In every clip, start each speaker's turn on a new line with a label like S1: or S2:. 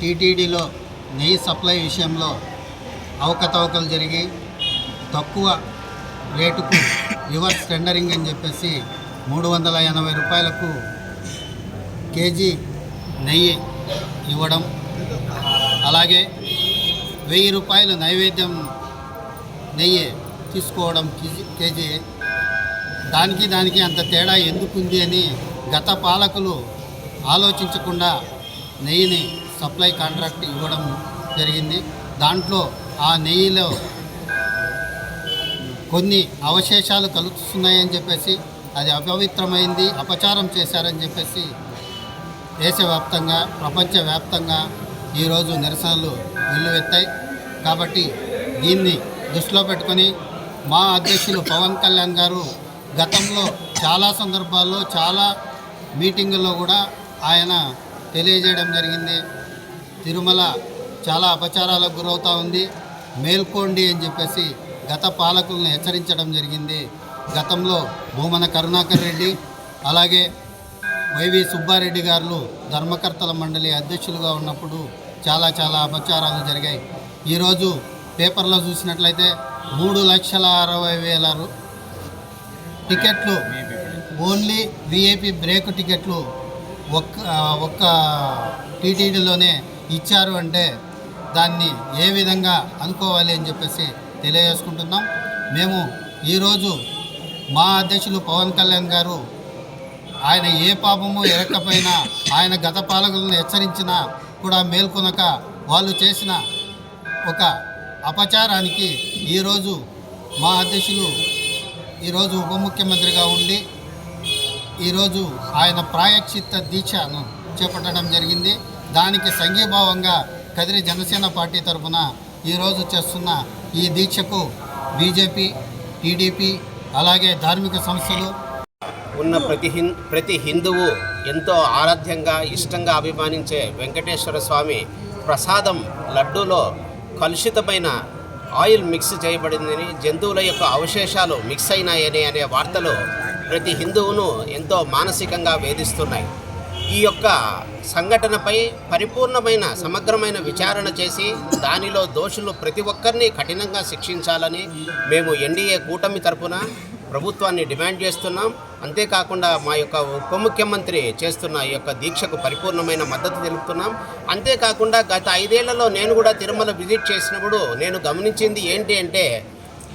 S1: టీటీడీలో నెయ్యి సప్లై విషయంలో అవకతవకలు జరిగి తక్కువ రేటుకు రివర్స్ టెండరింగ్ అని చెప్పేసి మూడు వందల ఎనభై రూపాయలకు కేజీ నెయ్యి ఇవ్వడం. అలాగే వెయ్యి రూపాయలు నైవేద్యం నెయ్యి తీసుకోవడం కేజీ కేజీ. దానికి దానికి అంత తేడా ఎందుకుంది అని గత పాలకులు ఆలోచించకుండా నెయ్యిని సప్లై కాంట్రాక్ట్ ఇవ్వడం జరిగింది. దాంట్లో ఆ నెయ్యిలో కొన్ని అవశేషాలు కలుస్తున్నాయని చెప్పేసి అది అపవిత్రమైంది అపచారం చేశారని చెప్పేసి దేశవ్యాప్తంగా ప్రపంచవ్యాప్తంగా ఈరోజు నిరసనలు వెల్లువెత్తాయి. కాబట్టి దీన్ని దృష్టిలో పెట్టుకొని మా అధ్యక్షులు పవన్ కళ్యాణ్ గారు గతంలో చాలా సందర్భాల్లో చాలా మీటింగుల్లో కూడా ఆయన తెలియజేయడం జరిగింది. తిరుమల చాలా అపచారాలకు గురవుతూ ఉంది. మేల్కోండి అని చెప్పేసి గత పాలకులను హెచ్చరించడం జరిగింది. గతంలో భూమన కరుణాకర్ రెడ్డి అలాగే వైవి సుబ్బారెడ్డి గారు ధర్మకర్తల మండలి అధ్యక్షులుగా ఉన్నప్పుడు చాలా చాలా అపచారాలు జరిగాయి. ఈరోజు పేపర్లో చూసినట్లయితే మూడు లక్షల అరవై వేల టికెట్లు ఓన్లీ విఐపి బ్రేక్ టికెట్లు ఒక్క ఒక్క టీటీడీలోనే ఇచ్చారు అంటే దాన్ని ఏ విధంగా అనుకోవాలి అని చెప్పేసి తెలియజేసుకుంటున్నాం. మేము ఈరోజు మా అధ్యక్షులు పవన్ కళ్యాణ్ గారు ఆయన ఏ పాపము ఎరక్కపోయినా ఆయన గత పాలకులను హెచ్చరించినా కూడా మేల్కొనక వాళ్ళు చేసిన ఒక అపచారానికి ఈరోజు మా అధ్యక్షులు ఈరోజు ఉప ముఖ్యమంత్రిగా ఉండి ఈరోజు ఆయన ప్రాయక్షిత్త దీక్షను చేపట్టడం జరిగింది. దానికి సంఘీభావంగా కదిరి జనసేన పార్టీ తరఫున ఈరోజు చేస్తున్న ఈ దీక్షకు బీజేపీ టీడీపీ అలాగే ధార్మిక సంస్థలు
S2: ఉన్న ప్రతి హిం ప్రతి హిందువు ఎంతో ఆరాధ్యంగా ఇష్టంగా అభిమానించే వెంకటేశ్వర స్వామి ప్రసాదం లడ్డూలో కలుషితమైన ఆయిల్ మిక్స్ చేయబడిందని జంతువుల యొక్క అవశేషాలు మిక్స్ అయినాయని అనే వార్తలు ప్రతి హిందువును ఎంతో మానసికంగా వేధిస్తున్నాయి. ఈ యొక్క సంఘటనపై పరిపూర్ణమైన సమగ్రమైన విచారణ చేసి దానిలో దోషులు ప్రతి ఒక్కరిని కఠినంగా శిక్షించాలని మేము ఎన్డీఏ కూటమి తరపున ప్రభుత్వాన్ని డిమాండ్ చేస్తున్నాం. అంతేకాకుండా మా యొక్క ఉప ముఖ్యమంత్రి చేస్తున్న ఈ యొక్క దీక్షకు పరిపూర్ణమైన మద్దతు తెలుపుతున్నాం. అంతేకాకుండా గత ఐదేళ్ళలో నేను కూడా తిరుమల విజిట్ చేసినప్పుడు నేను గమనించింది ఏంటి అంటే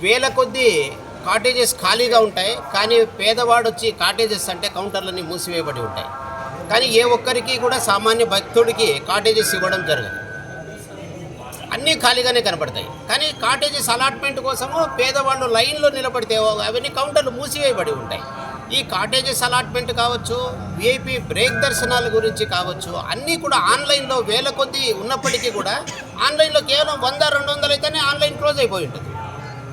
S2: వేల కొద్దీ కాటేజెస్ ఖాళీగా ఉంటాయి కానీ పేదవాడు వచ్చి కాటేజెస్ అంటే కౌంటర్లన్నీ మూసివేయబడి ఉంటాయి. కానీ ఏ ఒక్కరికి కూడా సామాన్య భక్తుడికి కాటేజెస్ ఇవ్వడం జరగదు. అన్నీ ఖాళీగానే కనపడతాయి. కానీ కాటేజెస్ అలాట్మెంట్ కోసము పేదవాళ్ళు లైన్లో నిలబడితే అవన్నీ కౌంటర్లు మూసివేయబడి ఉంటాయి. ఈ కాటేజెస్ అలాట్మెంట్ కావచ్చు విఐపి బ్రేక్ దర్శనాల గురించి కావచ్చు అన్నీ కూడా ఆన్లైన్లో వేల కొద్దీ ఉన్నప్పటికీ కూడా ఆన్లైన్లో కేవలం వంద రెండు వందలు అయితేనే ఆన్లైన్ క్లోజ్ అయిపోయి ఉంటుంది.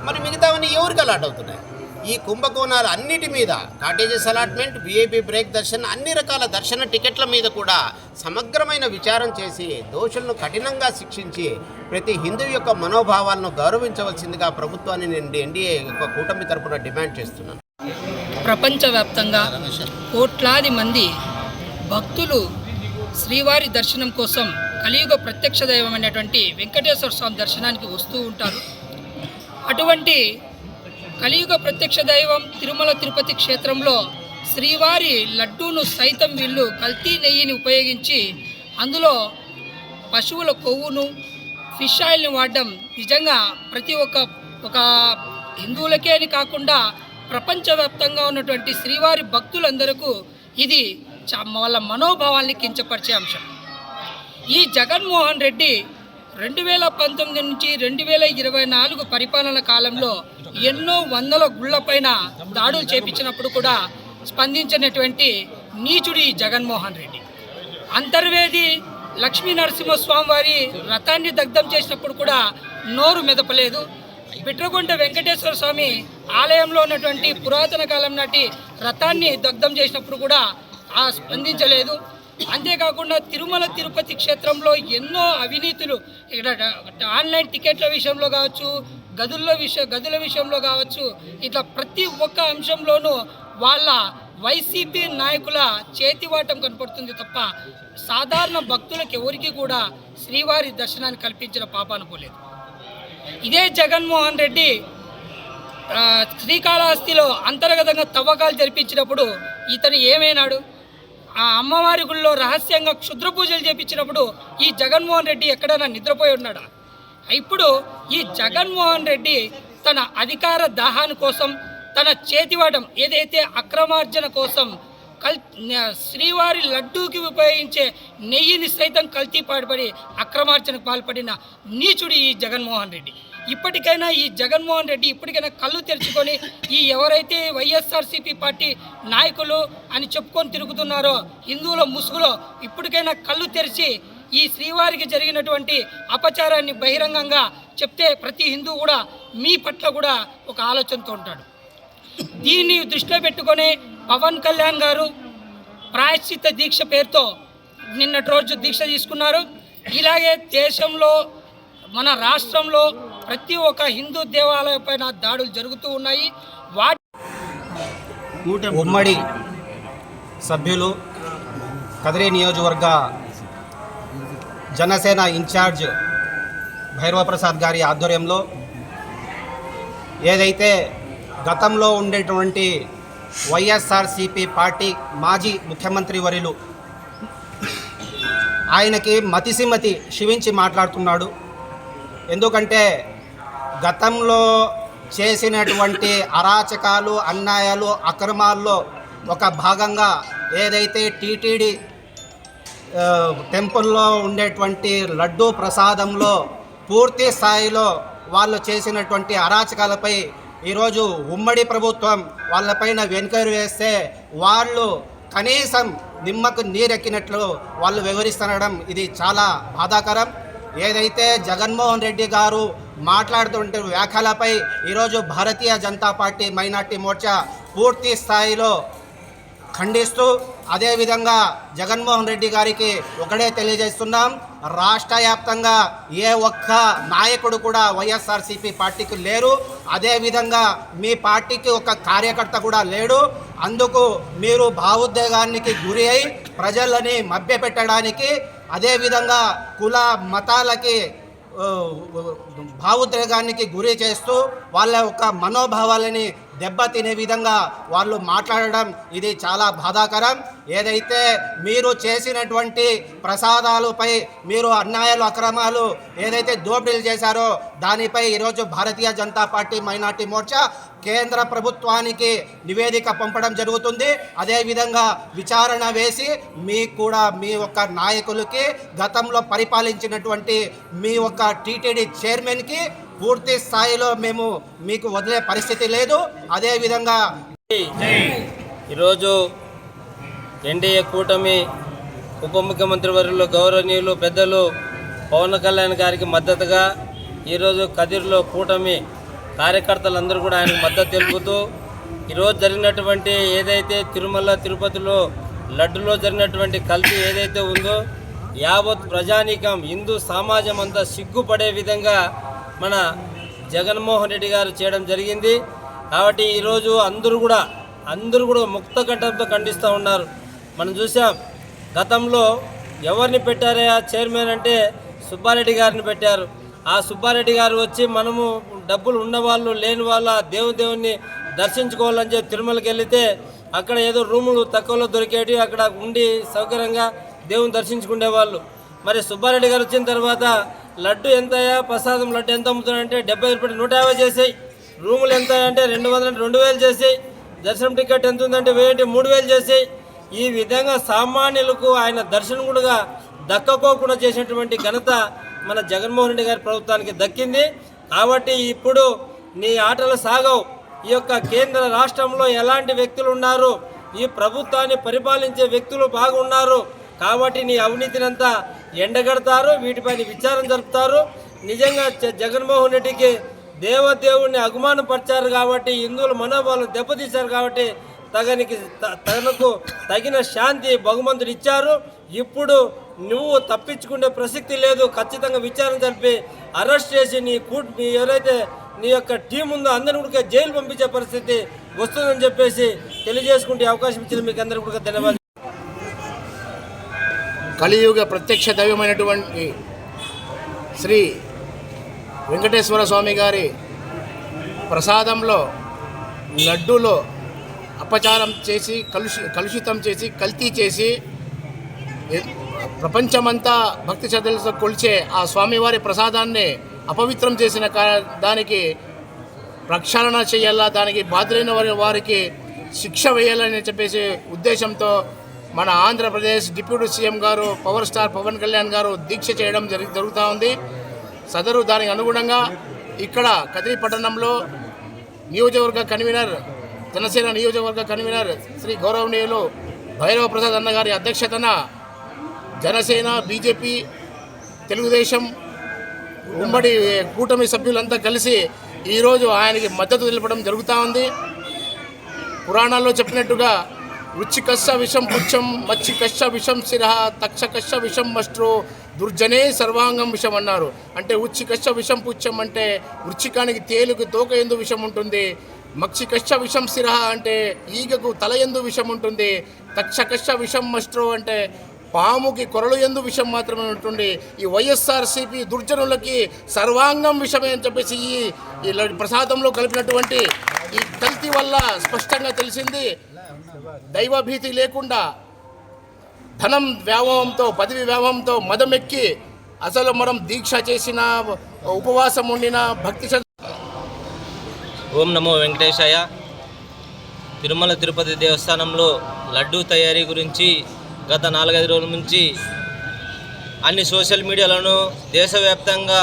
S2: మరి మిగతావన్నీ ఎవరికి అలాట్ అవుతున్నాయి? ఈ కుంభకోణాలు అన్నిటి మీద cottages allotment VIP break darshan అన్ని రకాల దర్శన టికెట్ల మీద కూడా సమగ్రమైన విచారం చేసి దోషులను కఠినంగా శిక్షించి ప్రతి హిందూ యొక్క మనోభావాలను గౌరవించవలసిందిగా ప్రభుత్వాన్ని నేను ఎన్డీఏ యొక్క కూటమి తరపున డిమాండ్ చేస్తున్నాను.
S3: ప్రపంచవ్యాప్తంగా కోట్లాది మంది భక్తులు శ్రీవారి దర్శనం కోసం కలియుగ ప్రత్యక్ష దైవమైనటువంటి వెంకటేశ్వర స్వామి దర్శనానికి వస్తూ ఉంటారు. అటువంటి కలియుగ ప్రత్యక్ష దైవం తిరుమల తిరుపతి క్షేత్రంలో శ్రీవారి లడ్డూను సైతం వీళ్ళు కల్తీ నెయ్యిని ఉపయోగించి అందులో పశువుల కొవ్వును ఫిష్ ఆయిల్ని వాడడం నిజంగా ప్రతి ఒక్క ఒక హిందువులకే అని కాకుండా ప్రపంచవ్యాప్తంగా ఉన్నటువంటి శ్రీవారి భక్తులందరకు ఇది వాళ్ళ మనోభావాల్ని కించపరిచే అంశం. ఈ జగన్మోహన్ రెడ్డి రెండు వేల పంతొమ్మిది నుంచి రెండు వేల ఇరవై నాలుగు పరిపాలన కాలంలో ఎన్నో వందల గుళ్ళపైన దాడులు చేపించినప్పుడు కూడా స్పందించినటువంటి నీచుడి జగన్మోహన్ రెడ్డి. అంతర్వేది లక్ష్మీ నరసింహస్వామి వారి రథాన్ని దగ్ధం చేసినప్పుడు కూడా నోరు మెదపలేదు. పిట్రగుంట వెంకటేశ్వర స్వామి ఆలయంలో ఉన్నటువంటి పురాతన కాలం నాటి రథాన్ని దగ్ధం చేసినప్పుడు కూడా ఆ స్పందించలేదు. అంతేకాకుండా తిరుమల తిరుపతి క్షేత్రంలో ఎన్నో అవినీతులు ఇక్కడ ఆన్లైన్ టికెట్ల విషయంలో కావచ్చు గదుల్లో విషయ గదుల విషయంలో కావచ్చు ఇట్లా ప్రతి ఒక్క అంశంలోనూ వాళ్ళ వైసీపీ నాయకుల చేతివాటం కనపడుతుంది తప్ప సాధారణ భక్తులకు ఎవరికి కూడా శ్రీవారి దర్శనాన్ని కల్పించిన పాపాన పోలేదు ఇదే జగన్మోహన్ రెడ్డి శ్రీకాళహస్తిలో అంతర్గతంగా తవ్వకాలు జరిపించినప్పుడు ఇతను ఏమైనాడు? ఆ అమ్మవారి గుళ్ళో రహస్యంగా క్షుద్ర పూజలు చేపించినప్పుడు ఈ జగన్మోహన్ రెడ్డి ఎక్కడైనా నిద్రపోయి ఉన్నాడా? ఇప్పుడు ఈ జగన్మోహన్ రెడ్డి తన అధికార దాహాని కోసం తన చేతివాటం ఏదైతే అక్రమార్జన కోసం కల్ శ్రీవారి లడ్డూకి ఉపయోగించే నెయ్యిని సైతం కల్తీ పాడుపడి అక్రమార్జనకు పాల్పడిన నీచుడు ఈ జగన్మోహన్ రెడ్డి. ఇప్పటికైనా ఈ జగన్మోహన్ రెడ్డి ఇప్పటికైనా కళ్ళు తెరుచుకొని ఈ ఎవరైతే వైఎస్ఆర్సీపీ పార్టీ నాయకులు అని చెప్పుకొని తిరుగుతున్నారో హిందువుల ముసుగులో ఇప్పటికైనా కళ్ళు తెరిచి ఈ శ్రీవారికి జరిగినటువంటి అపచారాన్ని బహిరంగంగా చెప్తే ప్రతి హిందూ కూడా మీ పట్ల కూడా ఒక ఆలోచనతో ఉంటాడు. దీన్ని దృష్టిలో పెట్టుకొని పవన్ కళ్యాణ్ గారు ప్రాయశ్చిత్త దీక్ష పేరుతో నిన్నటి రోజు దీక్ష తీసుకున్నారు. ఇలాగే దేశంలో మన రాష్ట్రంలో ప్రతి ఒక్క హిందూ దేవాలయం పైన దాడులు జరుగుతూ ఉన్నాయి. వాటి
S4: ఉమ్మడి సభ్యులు కదిరి నియోజకవర్గ జనసేన ఇన్ఛార్జ్ భైరవ ప్రసాద్ గారి ఆధ్వర్యంలో ఏదైతే గతంలో ఉండేటువంటి వైఎస్ఆర్సిపి పార్టీ మాజీ ముఖ్యమంత్రి వరిలు ఆయనకి మతిసిమతి శివించి మాట్లాడుతున్నాడు. ఎందుకంటే గతంలో చేసినటువంటి అరాచకాలు అన్యాయాలు అక్రమాల్లో ఒక భాగంగా ఏదైతే టీటీడీ టెంపుల్లో ఉండేటువంటి లడ్డూ ప్రసాదంలో పూర్తి స్థాయిలో వాళ్ళు చేసినటువంటి అరాచకాలపై ఈరోజు ఉమ్మడి ప్రభుత్వం వాళ్ళపైన వెనుకరు వేస్తే వాళ్ళు కనీసం నిమ్మకు నీరెక్కినట్లు వాళ్ళు వివరిస్తుండడం ఇది చాలా బాధాకరం. ఏదైతే జగన్మోహన్ రెడ్డి గారు మాట్లాడుతుంటే వ్యాఖ్యలపై ఈరోజు భారతీయ జనతా పార్టీ మైనార్టీ మోర్చా పూర్తి స్థాయిలో ఖండిస్తూ అదేవిధంగా జగన్మోహన్ రెడ్డి గారికి ఒకటే తెలియజేస్తున్నాం రాష్ట్ర వ్యాప్తంగా ఏ ఒక్క నాయకుడు కూడా వైఎస్ఆర్సీపీ పార్టీకి లేరు. అదేవిధంగా మీ పార్టీకి ఒక కార్యకర్త కూడా లేడు. అందుకు మీరు భావోద్వేగానికి గురి అయి ప్రజలని మభ్యపెట్టడానికి అదేవిధంగా కుల మతాలకి భావోద్వేగానికి గురి చేస్తూ వాళ్ళ యొక్క మనోభావాలని దెబ్బతినే విధంగా వాళ్ళు మాట్లాడడం ఇది చాలా బాధాకరం. ఏదైతే మీరు చేసినటువంటి ప్రసాదాలపై మీరు అన్యాయాలు అక్రమాలు ఏదైతే దోపిడీలు చేశారో దానిపై ఈరోజు భారతీయ జనతా పార్టీ మైనార్టీ మోర్చా కేంద్ర ప్రభుత్వానికి నివేదిక పంపడం జరుగుతుంది. అదేవిధంగా విచారణ వేసి మీకు కూడా మీ యొక్క నాయకులకి గతంలో పరిపాలించినటువంటి మీ యొక్క టీటీడీ చైర్మన్కి పూర్తి స్థాయిలో మేము మీకు వదిలే పరిస్థితి లేదు. అదేవిధంగా
S5: ఈరోజు ఎన్డీఏ కూటమి ఉప ముఖ్యమంత్రి వర్యులు గౌరవనీయులు పెద్దలు పవన్ కళ్యాణ్ గారికి మద్దతుగా ఈరోజు కదిర్లో కూటమి కార్యకర్తలందరూ కూడా ఆయనకు మద్దతు తెలుపుతూ ఈరోజు జరిగినటువంటి ఏదైతే తిరుమల తిరుపతిలో లడ్డులో జరిగినటువంటి కల్తీ ఏదైతే ఉందో యావత్ ప్రజానీకం హిందూ సమాజం అంతా సిగ్గుపడే విధంగా మన జగన్మోహన్ రెడ్డి గారు చేయడం జరిగింది. కాబట్టి ఈరోజు అందరూ కూడా అందరూ కూడా ముక్త కంఠంతో ఖండిస్తూ ఉన్నారు. మనం చూసాం గతంలో ఎవరిని పెట్టారయ్యా చైర్మన్ అంటే సుబ్బారెడ్డి గారిని పెట్టారు. ఆ సుబ్బారెడ్డి గారు వచ్చి మనము డబ్బులు ఉన్నవాళ్ళు లేని వాళ్ళు ఆ దేవుని దేవుణ్ణి దర్శించుకోవాలని చెప్పి తిరుమలకి వెళితే అక్కడ ఏదో రూములు తక్కువలో దొరికేటి అక్కడ ఉండి సౌకర్యంగా దేవుని దర్శించుకునేవాళ్ళు. మరి సుబ్బారెడ్డి గారు వచ్చిన తర్వాత లడ్డు ఎంతయా ప్రసాదం లడ్డు ఎంత అమ్ముతున్నాడంటే డెబ్బై రూపాయలు నూట యాభై చేసాయి. రూములు ఎంత అంటే రెండు వందలు రెండు వేలు చేసాయి. దర్శనం టికెట్ ఎంత ఉందంటే వెయ్యి మూడు వేలు చేసాయి. ఈ విధంగా సామాన్యులకు ఆయన దర్శనం కూడా దక్కకోకుండా చేసినటువంటి ఘనత మన జగన్మోహన్ రెడ్డి గారి ప్రభుత్వానికి దక్కింది. కాబట్టి ఇప్పుడు నీ ఆటలు సాగవు. ఈ యొక్క కేంద్ర రాష్ట్రంలో ఎలాంటి వ్యక్తులు ఉన్నారు? ఈ ప్రభుత్వాన్ని పరిపాలించే వ్యక్తులు బాగున్నారు. కాబట్టి నీ అవినీతినంతా ఎండగడతారు వీటిపైన విచారం జరుపుతారు. నిజంగా జ- జగన్మోహన్ రెడ్డికి దేవదేవుడిని అగుమానపరిచారు కాబట్టి హిందువుల మనోభావాలు దెబ్బతీశారు కాబట్టి తగనికి త- తనకు తగిన శాంతి భగవంతుడు ఇచ్చారు. ఇప్పుడు నువ్వు తప్పించుకునే ప్రసక్తి లేదు. ఖచ్చితంగా విచారణ జరిపి అరెస్ట్ చేసి నీ కూట్ నీ ఎవరైతే నీ యొక్క టీం ఉందో అందరిని కూడా జైలు పంపించే పరిస్థితి వస్తుందని చెప్పేసి తెలియజేసుకుంటే అవకాశం ఇచ్చింది మీకు అందరికీ కూడా ధన్యవాదాలు.
S6: కలియుగ ప్రత్యక్ష దైవమైనటువంటి శ్రీ వెంకటేశ్వర స్వామి గారి ప్రసాదంలో లడ్డూలో అపచారం చేసి కలుషి కలుషితం చేసి కల్తీ చేసి ప్రపంచమంతా భక్తి శ్రద్ధలతో కొలిచే ఆ స్వామివారి ప్రసాదాన్ని అపవిత్రం చేసిన దానికి ప్రక్షాళన చేయాలా దానికి బాధ్యులైన వారి వారికి శిక్ష వేయాలని చెప్పేసి ఉద్దేశంతో మన ఆంధ్రప్రదేశ్ డిప్యూటీ సీఎం గారు పవర్ స్టార్ పవన్ కళ్యాణ్ గారు దీక్ష చేయడం జరి జరుగుతూ ఉంది. సదరు దానికి అనుగుణంగా ఇక్కడ కదిరి పట్టణంలో నియోజకవర్గ కన్వీనర్ జనసేన నియోజకవర్గ కన్వీనర్ శ్రీ గౌరవనీయులు భైరవ ప్రసాద్ అన్న గారి అధ్యక్షతన జనసేన బీజేపీ తెలుగుదేశం ఉమ్మడి కూటమి సభ్యులంతా కలిసి ఈరోజు ఆయనకి మద్దతు తెలపడం జరుగుతూ ఉంది. పురాణాల్లో చెప్పినట్టుగా రుచి విషం పుచ్చం మచ్చి విషం శిరహ తక్ష విషం మస్ట్రో దుర్జనే సర్వాంగం విషం అన్నారు. అంటే ఉచ్చి విషం పుచ్చం అంటే వృచ్చికానికి తేలుకు తోక ఎందు విషం ఉంటుంది మక్షి విషం శిరహ అంటే ఈగకు తల ఎందు విషం ఉంటుంది తక్ష విషం మస్ట్రో అంటే పాముకి కొరలు ఎందు విషం మాత్రమే ఉంటుంది. ఈ వైఎస్ఆర్సీపీ దుర్జనులకి సర్వాంగం విషమే అని చెప్పేసి ఈ ప్రసాదంలో కలిపినటువంటి ఈ వల్ల స్పష్టంగా తెలిసింది దైవభీతి లేకుండా ధనం వ్యామోహంతో పదవి వ్యామోహంతో మదమెక్కి అసలు మనం దీక్ష చేసిన ఉపవాసం ఉండిన భక్తి
S5: ఓం నమో వెంకటేశాయ. తిరుమల తిరుపతి దేవస్థానంలో లడ్డూ తయారీ గురించి గత నాలుగైదు రోజుల నుంచి అన్ని సోషల్ మీడియాలోనూ దేశవ్యాప్తంగా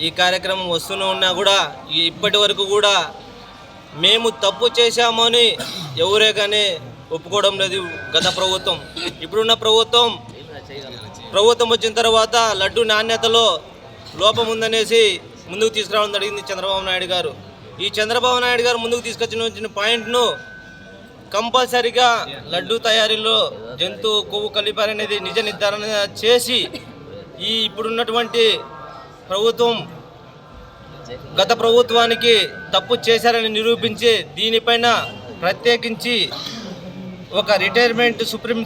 S5: ఈ కార్యక్రమం వస్తూనే ఉన్నా కూడా ఈ- ఇప్పటి వరకు కూడా మేము తప్పు చేశామని ఎవరే కానీ ఒప్పుకోవడం లేదు గత ప్రభుత్వం. ఇప్పుడున్న ప్రభుత్వం ప్రభుత్వం వచ్చిన తర్వాత లడ్డు నాణ్యతలో లోపం ఉందనేసి ముందుకు తీసుకురావడం జరిగింది చంద్రబాబు నాయుడు గారు. ఈ చంద్రబాబు నాయుడు గారు ముందుకు తీసుకొచ్చిన వచ్చిన పాయింట్ను కంపల్సరిగా లడ్డు తయారీలో జంతు కొవ్వు కలిపారనేది నిజ నిర్ధారణ చేసి ఈ ఇప్పుడున్నటువంటి ప్రభుత్వం గత ప్రభుత్వానికి తప్పు చేశారని నిరూపించి దీనిపైన ప్రత్యేకించి ఒక రిటైర్మెంట్ సుప్రీం